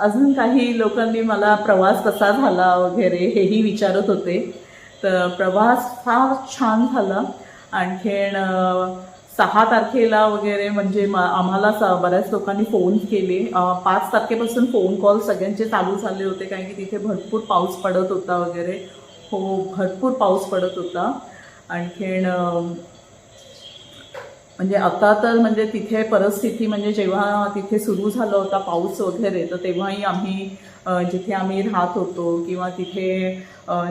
अजून काही लोकांनी मला प्रवास कसा झाला वगैरे हेही विचारत होते. तर प्रवास फार छान झाला. आणखीन सहा तारखेला वगैरे म्हणजे म- आम्हाला स बऱ्याच लोकांनी फोन केले. पाच तारखेपासून फोन कॉल सगळ्यांचे चालू झाले होते कारण की तिथे भरपूर पाऊस पडत होता वगैरे. हो भरपूर पाऊस पडत होता. आणखीन म्हणजे आता तर म्हणजे तिथे परिस्थिती म्हणजे जेव्हा तिथे सुरू झाला होता पाऊस वगैरे तर तेव्हाही आम्ही जिथे आम्ही राहत होतो किंवा तिथे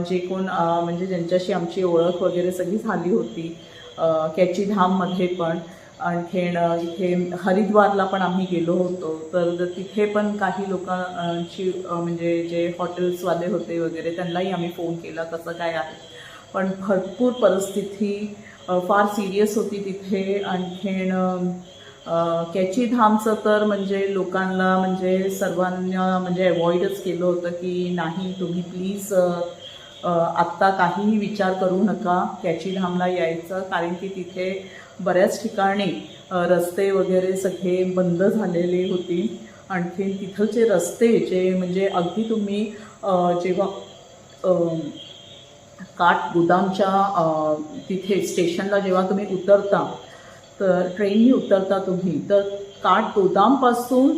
जे कोण म्हणजे ज्यांच्याशी आमची ओळख वगैरे सगळी झाली होती कॅची धाममध्ये पण आणखीन इथे हरिद्वारला पण आम्ही गेलो होतो तर तिथे पण काही लोकांची म्हणजे जे हॉटेल्सवाले होते वगैरे त्यांनाही आम्ही फोन केला कसं काय आहे. पण भरपूर परिस्थिती फार सिरियस होती तिथे. आणखीन कॅची धामचं तर म्हणजे लोकांना म्हणजे सर्वांना म्हणजे अवॉइडच केलं होतं की नाही तुम्ही प्लीज आत्ता काहीही विचार करू नका. कॅची धामला यायचं कारण की तिथे बऱ्याच ठिकाणी रस्ते वगैरे सगळे बंद झालेले होती. आणखीन तिथलचे रस्ते जे म्हणजे अगदी तुम्ही जेव्हा अ, तिथे स्टेशनला जेव्हा तुम्ही उतरता तर ट्रेननी उतरता तुम्ही तर काट गोदामपासून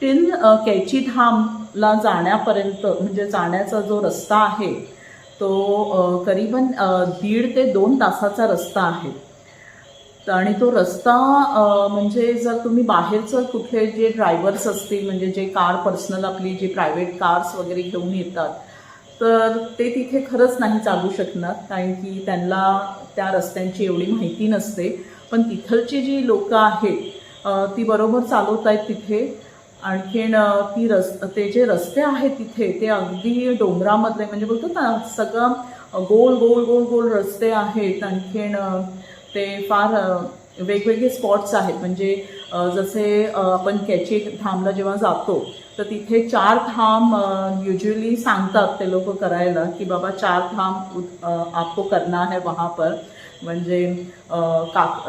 टिन कैची धामला जाण्यापर्यंत म्हणजे जाण्याचा जो रस्ता आहे तो करीबन दीड ते दोन तासाचा रस्ता आहे. आणि तो रस्ता म्हणजे जर तुम्ही बाहेरचं कुठले जे ड्रायव्हर्स असतील म्हणजे जे कार पर्सनल आपली जे प्रायव्हेट कार्स वगैरे घेऊन येतात तर ते तिथे खरंच नाही चालू शकणार कारण की त्यांना त्या रस्त्यांची एवढी माहिती नसते. पण तिथलची जी लोकं आहेत ती बरोबर चालवत आहेत तिथे. आणखीन ती रस ते जे रस्ते आहेत तिथे ते अगदी डोंगरामधले म्हणजे बोलतो ना सगळं गोल गोल गोल गोल रस्ते आहेत. आणखीन ते फार वेगवेगळे स्पॉट्स आहेत. म्हणजे जसे आपण कॅची धामला जेव्हा जातो तर तिथे चार धाम युजली सांगतात ते लोक करायला की बाबा चार थांब आपको करना है वहाँ पर. म्हणजे काक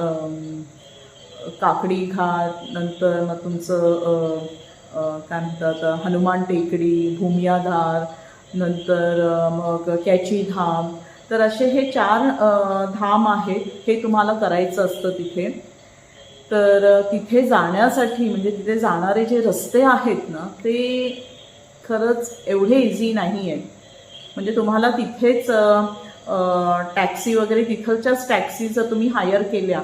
काकडी घाट नंतर मग तुमचं काय म्हणतात हनुमान टेकडी भूमियाधार नंतर मग कॅची धाम. तर असे हे चार धाम आहेत हे तुम्हाला करायचं असतं तिथे. तर तिथे जाण्यासाठी म्हणजे तिथे जाणारे जे रस्ते आहेत ना ते खरंच एवढे इझी नाही आहेत म्हणजे तुम्हाला तिथेच टॅक्सी वगैरे तिथलच्याच टॅक्सी जर तुम्ही हायर केल्या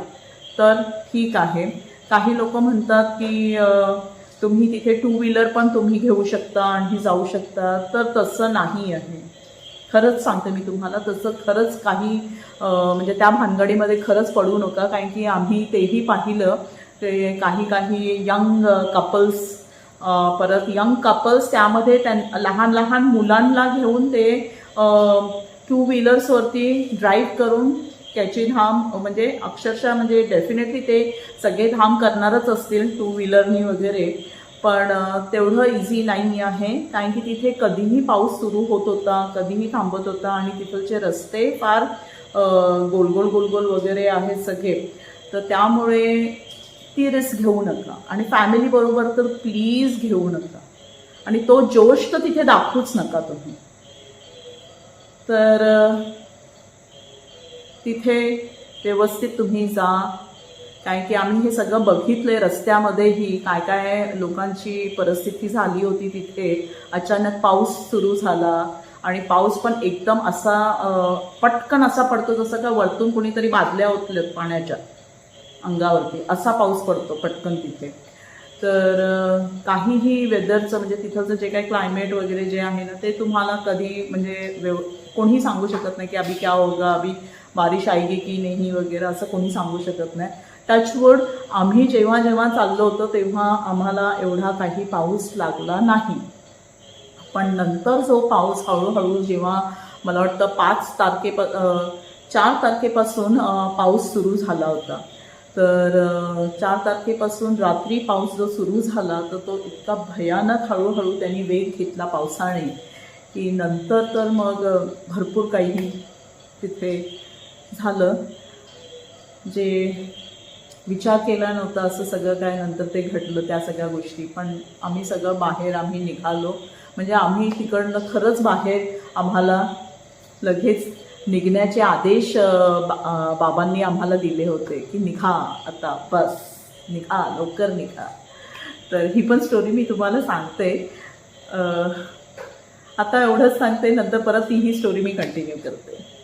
तर ठीक आहे. काही लोक म्हणतात की तुम्ही तिथे टू व्हीलर पण तुम्ही घेऊ शकता आणि जाऊ शकता तर तसं नाही आहे खरंच सांगते मी तुम्हाला तसं खरंच काही म्हणजे त्या भानगडीमध्ये खरंच पडू नका कारण की आम्ही तेही पाहिलं ते काही काही यंग कपल्स परत यंग कपल्स त्यामध्ये त्यां लहान लहान मुलांना घेऊन ते टू व्हीलर्सवरती ड्राईव्ह करून त्याची धाम म्हणजे अक्षरशः म्हणजे डेफिनेटली ते सगळे धाम करणारच असतील टू व्हीलरनी वगैरे. पण तेवढं इझी नाही आहे. कारण की तिथे कधीही पाऊस सुरू होत होता कधीही थांबत होता आणि तिथलचे रस्ते फार गोलगोल गोल गोल गोल गोल वगैरे आहेत सगळे. तर त्यामुळे ती रिस्क घेऊ नका. आणि फॅमिलीबरोबर तर प्लीज घेऊ नका. आणि तो जोश तर तिथे दाखवूच नका तुम्ही. तर तिथे व्यवस्थित तुम्ही जा. कारण की आम्ही हे सगळं बघितलंय रस्त्यामध्येही काय काय लोकांची परिस्थिती झाली होती तिथे. अचानक पाऊस सुरू झाला आणि पाऊस पण एकदम असा पटकन असा पडतो जसं का वरतून कुणीतरी बादल्या होतल्या पाण्याच्या अंगावरती. असा पाऊस पडतो पटकन तिथे. तर काहीही वेदरचं म्हणजे तिथलचं जे काही क्लायमेट वगैरे जे आहे ना ते तुम्हाला कधी म्हणजे व्यव कोणीही सांगू शकत नाही की अभी क्या होगा अभी बारिश आएगी की नाही वगैरे असं कोणी सांगू शकत नाही. टचवूड आम्ही जेव्हा जेव्हा चाललो होतो तेव्हा आम्हाला एवढा काही पाऊस लागला नाही. पण नंतर जो पाऊस हळूहळू जेव्हा मला वाटतं पाच तारखेप चार तारखेपासून पाऊस सुरू झाला होता. तर चार तारखेपासून रात्री पाऊस जो सुरू झाला तर तो इतका भयानक हळूहळू त्यांनी वेग घेतला पावसाने की नंतर तर मग भरपूर काही तिथे झालं. जे विचार केला नव्हता असं सगळं काय नंतर ते घडलं त्या सगळ्या गोष्टी. पण आम्ही सगळं बाहेर आम्ही निघालो. म्हणजे आम्ही तिकडनं खरंच बाहेर आम्हाला लगेच निघण्याचे आदेश बा- बाबांनी आम्हाला दिले होते की निघा आता बस निघा लवकर निघा. तर ही पण स्टोरी मी तुम्हाला सांगते. आता एवढंच सांगते नंतर परत ती ही स्टोरी मी कंटिन्यू करते.